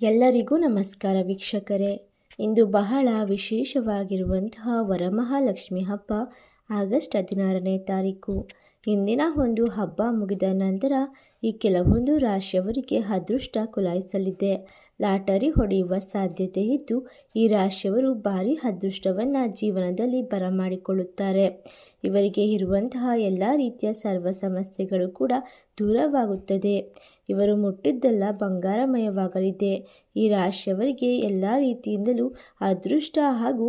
ಎಲ್ಲರಿಗೂ ನಮಸ್ಕಾರ ವೀಕ್ಷಕರೇ. ಇಂದು ಬಹಳ ವಿಶೇಷವಾಗಿರುವಂತಹ ವರಮಹಾಲಕ್ಷ್ಮಿ ಹಬ್ಬ, ಆಗಸ್ಟ್ ಹದಿನಾರನೇ ತಾರೀಕು. ಇಂದಿನ ಒಂದು ಹಬ್ಬ ಮುಗಿದ ನಂತರ ಈ ಕೆಲವೊಂದು ರಾಶಿಯವರಿಗೆ ಅದೃಷ್ಟ ಕುಲಾಯಿಸಲಿದೆ. ಲಾಟರಿ ಹೊಡೆಯುವ ಸಾಧ್ಯತೆ ಇದ್ದು, ಈ ರಾಶಿಯವರು ಭಾರಿ ಅದೃಷ್ಟವನ್ನು ಜೀವನದಲ್ಲಿ ಬರಮಾಡಿಕೊಳ್ಳುತ್ತಾರೆ. ಇವರಿಗೆ ಇರುವಂತಹ ಎಲ್ಲ ರೀತಿಯ ಸರ್ವ ಸಮಸ್ಯೆಗಳು ಕೂಡ ದೂರವಾಗುತ್ತದೆ. ಇವರು ಮುಟ್ಟಿದ್ದೆಲ್ಲ ಬಂಗಾರಮಯವಾಗಲಿದೆ. ಈ ರಾಶಿಯವರಿಗೆ ಎಲ್ಲ ರೀತಿಯಿಂದಲೂ ಅದೃಷ್ಟ ಹಾಗೂ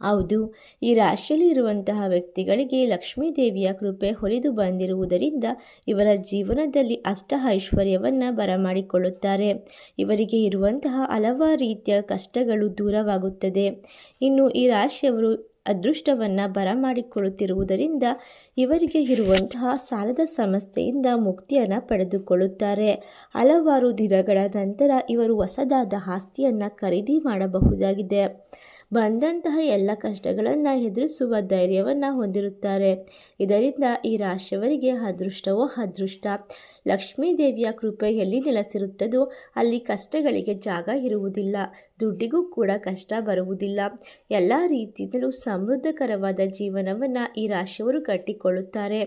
ಹೌದು, ಈ ರಾಶಿಯಲ್ಲಿ ಇರುವಂತಹ ವ್ಯಕ್ತಿಗಳಿಗೆ ಲಕ್ಷ್ಮೀ ದೇವಿಯ ಕೃಪೆ ಹೊಲಿದು ಬಂದಿರುವುದರಿಂದ ಇವರ ಜೀವನದಲ್ಲಿ ಅಷ್ಟ ಐಶ್ವರ್ಯವನ್ನು ಬರಮಾಡಿಕೊಳ್ಳುತ್ತಾರೆ. ಇವರಿಗೆ ಇರುವಂತಹ ಹಲವಾರು ರೀತಿಯ ಕಷ್ಟಗಳು ದೂರವಾಗುತ್ತದೆ. ಇನ್ನು ಈ ರಾಶಿಯವರು ಅದೃಷ್ಟವನ್ನು ಬರಮಾಡಿಕೊಳ್ಳುತ್ತಿರುವುದರಿಂದ ಇವರಿಗೆ ಇರುವಂತಹ ಸಾಲದ ಸಮಸ್ಯೆಯಿಂದ ಮುಕ್ತಿಯನ್ನು ಪಡೆದುಕೊಳ್ಳುತ್ತಾರೆ. ಹಲವಾರು ದಿನಗಳ ನಂತರ ಇವರು ಹೊಸದಾದ ಆಸ್ತಿಯನ್ನು ಖರೀದಿ ಮಾಡಬಹುದಾಗಿದೆ. ಬಂದಂತಹ ಎಲ್ಲ ಕಷ್ಟಗಳನ್ನು ಎದುರಿಸುವ ಧೈರ್ಯವನ್ನು ಹೊಂದಿರುತ್ತಾರೆ. ಇದರಿಂದ ಈ ರಾಶಿಯವರಿಗೆ ಅದೃಷ್ಟವೋ ಅದೃಷ್ಟ. ಲಕ್ಷ್ಮೀ ದೇವಿಯ ಕೃಪೆ ಎಲ್ಲಿ ನೆಲೆಸಿರುತ್ತದೋ ಅಲ್ಲಿ ಕಷ್ಟಗಳಿಗೆ ಜಾಗ ಇರುವುದಿಲ್ಲ. ದುಡ್ಡಿಗೂ ಕೂಡ ಕಷ್ಟ ಬರುವುದಿಲ್ಲ. ಎಲ್ಲ ರೀತಿಯಲ್ಲೂ ಸಮೃದ್ಧಕರವಾದ ಜೀವನವನ್ನು ಈ ರಾಶಿಯವರು ಕಟ್ಟಿಕೊಳ್ಳುತ್ತಾರೆ.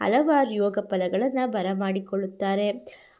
ಹಲವಾರು ಯೋಗ ಫಲಗಳನ್ನು ಬರಮಾಡಿಕೊಳ್ಳುತ್ತಾರೆ.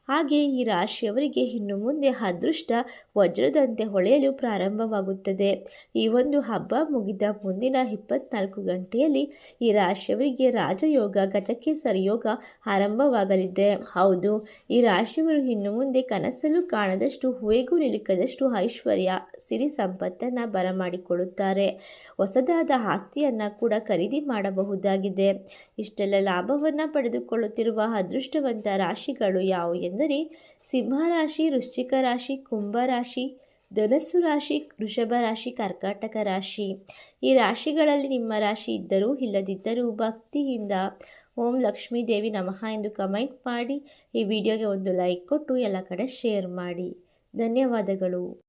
ಹಾಗೆ ಈ ರಾಶಿಯವರಿಗೆ ಇನ್ನು ಮುಂದೆ ಅದೃಷ್ಟ ವಜ್ರದಂತೆ ಹೊಳೆಯಲು ಪ್ರಾರಂಭವಾಗುತ್ತದೆ. ಈ ಒಂದು ಹಬ್ಬ ಮುಗಿದ ಮುಂದಿನ ಇಪ್ಪತ್ನಾಲ್ಕು ಗಂಟೆಯಲ್ಲಿ ಈ ರಾಶಿಯವರಿಗೆ ರಾಜಯೋಗ, ಗಜಕ್ಕೆ ಸರಿಯೋಗ ಆರಂಭವಾಗಲಿದೆ. ಹೌದು, ಈ ರಾಶಿಯವರು ಇನ್ನು ಮುಂದೆ ಕನಸಲು ಕಾಣದಷ್ಟು, ಹೂವೆಗೂ ನಿಲುಕದಷ್ಟು ಐಶ್ವರ್ಯ, ಸಿರಿ ಸಂಪತ್ತನ್ನು ಬರಮಾಡಿಕೊಳ್ಳುತ್ತಾರೆ. ಹೊಸದಾದ ಆಸ್ತಿಯನ್ನು ಕೂಡ ಖರೀದಿ ಮಾಡಬಹುದಾಗಿದೆ. ಇಷ್ಟೆಲ್ಲ ಲಾಭವನ್ನು ಪಡೆದುಕೊಳ್ಳುತ್ತಿರುವ ಅದೃಷ್ಟವಂತ ರಾಶಿಗಳು ಯಾವುವು ಎಂದರೆ ಸಿಂಹರಾಶಿ, ವೃಶ್ಚಿಕ ರಾಶಿ, ಕುಂಭ ರಾಶಿ, ಧನಸ್ಸು ರಾಶಿ, ವೃಷಭ ರಾಶಿ, ಕರ್ಕಾಟಕ ರಾಶಿ. ಈ ರಾಶಿಗಳಲ್ಲಿ ನಿಮ್ಮ ರಾಶಿ ಇದ್ದರೂ ಇಲ್ಲದಿದ್ದರೂ ಭಕ್ತಿಯಿಂದ ಓಂ ಲಕ್ಷ್ಮೀ ದೇವಿ ನಮಃ ಎಂದು ಕಮೆಂಟ್ ಮಾಡಿ, ಈ ವಿಡಿಯೋಗೆ ಒಂದು ಲೈಕ್ ಕೊಟ್ಟು ಎಲ್ಲ ಕಡೆ ಶೇರ್ ಮಾಡಿ. ಧನ್ಯವಾದಗಳು.